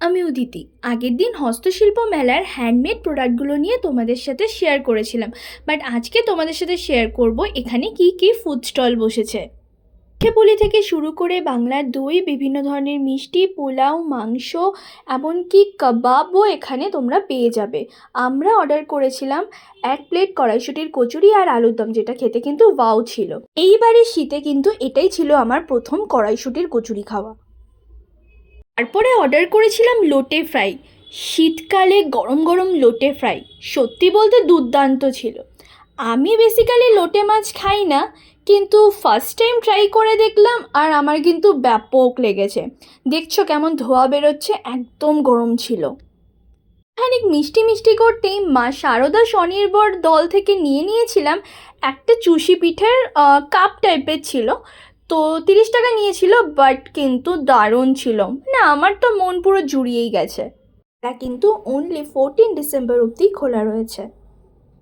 আমি উদিতি আগের দিন হস্তশিল্প মেলার হ্যান্ডমেড প্রোডাক্টগুলো নিয়ে তোমাদের সাথে শেয়ার করেছিলাম। বাট আজকে তোমাদের সাথে শেয়ার করব এখানে কি কি ফুড স্টল বসেছে। পিঠেপুলি থেকে শুরু করে বাংলার দই, বিভিন্ন ধরনের মিষ্টি, পোলাও, মাংস, এমনকি কাবাবও এখানে তোমরা পেয়ে যাবে। আমরা অর্ডার করেছিলাম এক প্লেট কড়াইশুটির কচুরি আর আলুর দম, যেটা খেতে কিন্তু ওয়াও ছিল। এইবারের শীতে কিন্তু এটাই ছিল আমার প্রথম কড়াইশুটির কচুরি খাওয়া। তারপরে অর্ডার করেছিলাম লোটে ফ্রাই শীতকালে গরম গরম লোটে ফ্রাই সত্যি বলতে দুর্দান্ত ছিল। আমি বেসিক্যালি লোটে মাছ খাই না, কিন্তু ফার্স্ট টাইম ট্রাই করে দেখলাম আর আমার কিন্তু ব্যাপক লেগেছে। দেখছ কেমন ধোয়া বেরোচ্ছে, একদম গরম ছিল। খানিক মিষ্টি মিষ্টি করতেই মা শারদা স্বনির্ভর দল থেকে নিয়ে নিয়েছিলাম একটা চুষি পিঠের কাপ টাইপের ছিল। তো তিরিশ টাকা নিয়েছিল বাট কিন্তু দারুণ ছিল। না, আমার তো মন পুরো জুড়িয়েই গেছে। তা কিন্তু অনলি ফোরটিন ডিসেম্বর অবধি খোলা রয়েছে।